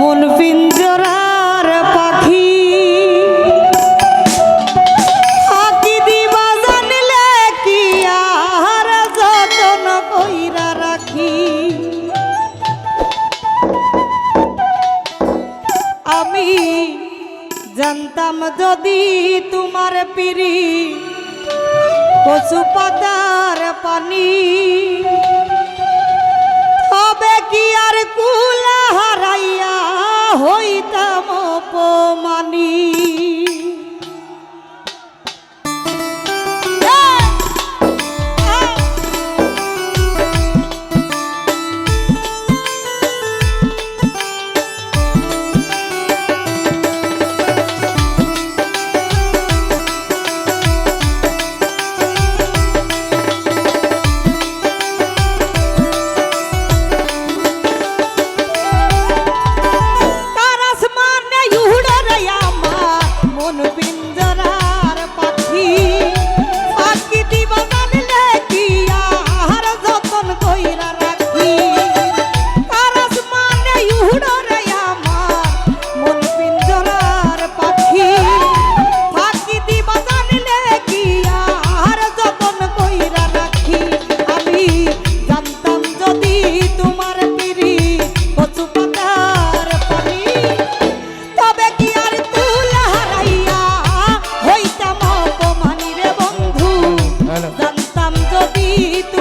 এমন পিঞ্জরার পাখি। আমি জানতাম যদি তোমার পিড়ি কচুপাতার পানি তবে কি আর কুল হারাইয়া হইতাম অপমানী। y tú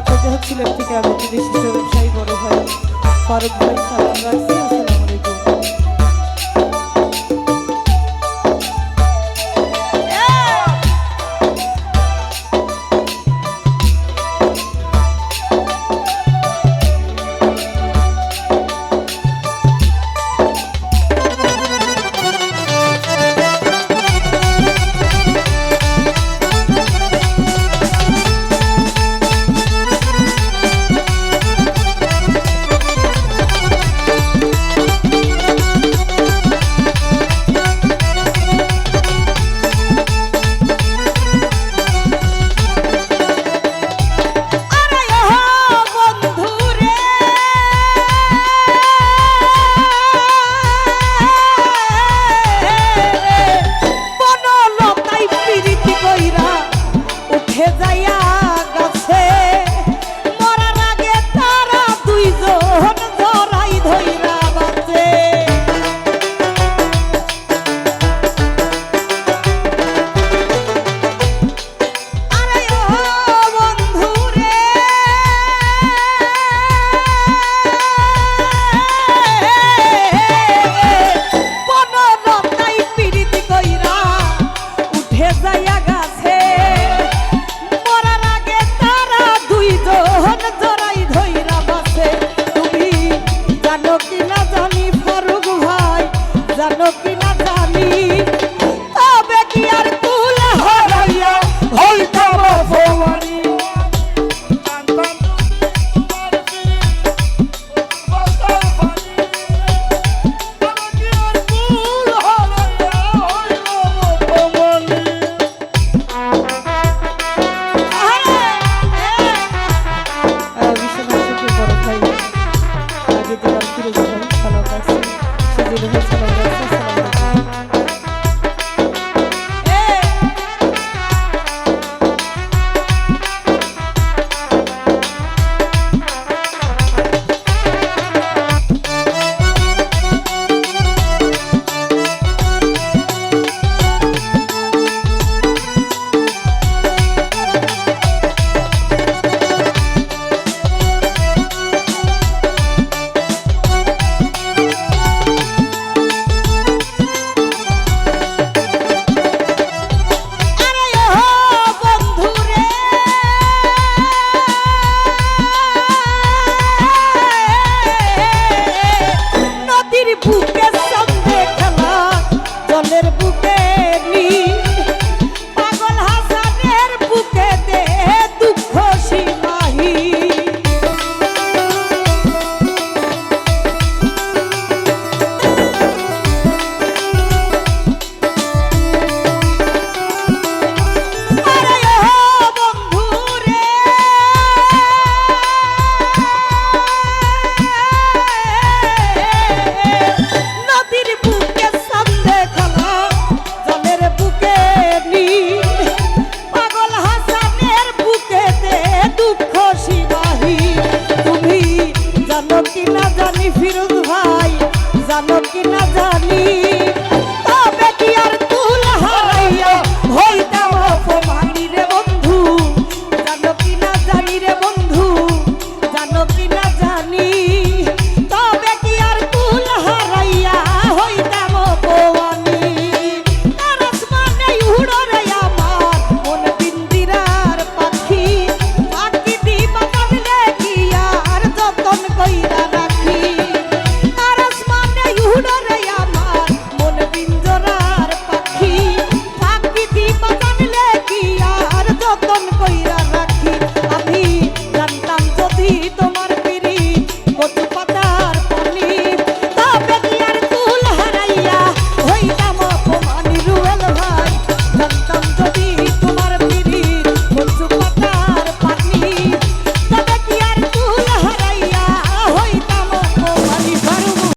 তাতে হচ্ছিলেন থেকে আমি বিশিষ্ট ব্যবসায়ী বড় ভাই ফারুক ভাই সাথে থাকি না জানি।